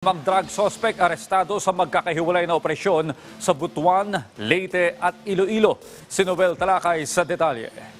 Mga drug suspect arestado sa magkakahiwalay na operasyon sa Butuan, Leyte at Iloilo. Si Noel Talakay sa detalye.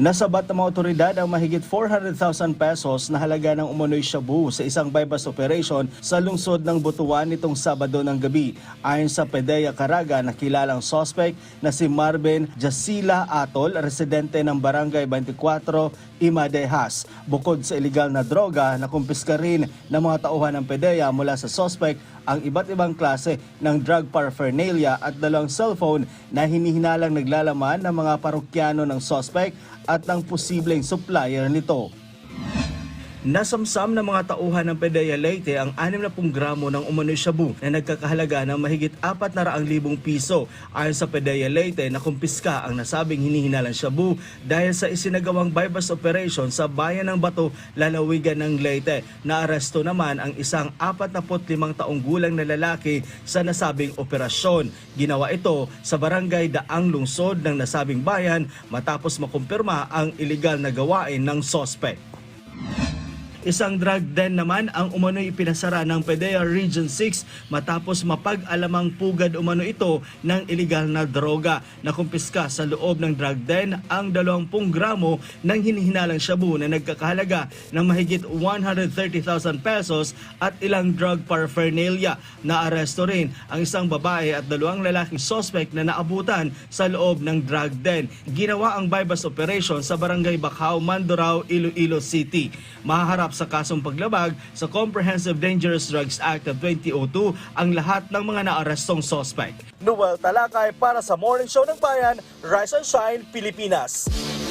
Nasabat ng mga otoridad ang mahigit 400,000 pesos na halaga ng umunoy shabu sa isang bypass operation sa lungsod ng Butuan nitong Sabado ng gabi. Ayon sa PDEA Caraga, nakilalang suspect na si Marvin Jasila Atol, residente ng Barangay 24, Imadehas. Bukod sa iligal na droga, nakumpiska rin ng mga tauhan ng PDEA mula sa suspect ang iba't ibang klase ng drug paraphernalia at dalawang cellphone na hinihinalang naglalaman ng mga parokyano ng suspect at ng posibleng supplier nito. Nasamsam ng mga tauhan ng PDEA Leyte ang 60 gramo ng umano'y shabu na nagkakahalaga ng mahigit 400,000 piso. Ayon sa PDEA Leyte, nakumpiska ang nasabing hinihinalang shabu dahil sa isinagawang bypass operation sa bayan ng Bato, lalawigan ng Leyte. Naaresto naman ang isang 45 taong gulang na lalaki sa nasabing operasyon. Ginawa ito sa barangay Daang Lungsod ng nasabing bayan matapos makumpirma ang iligal na gawain ng sospek. Isang drug den naman ang umano'y ipinasara ng PDEA Region 6 matapos mapag-alamang pugad umano ito ng iligal na droga. Nakumpiska sa loob ng drug den ang 20 gramo ng hinihinalang shabu na nagkakahalaga ng mahigit 130,000 pesos at ilang drug paraphernalia. Naaresto rin ang isang babae at dalawang lalaking suspect na naabutan sa loob ng drug den. Ginawa ang bypass operation sa barangay Bacau, Mandurao, Iloilo City. Mahaharap sa kasong paglabag sa Comprehensive Dangerous Drugs Act of 2002 ang lahat ng mga naarestong suspect. Noel Talakay para sa Morning Show ng Bayan, Rise and Shine, Pilipinas.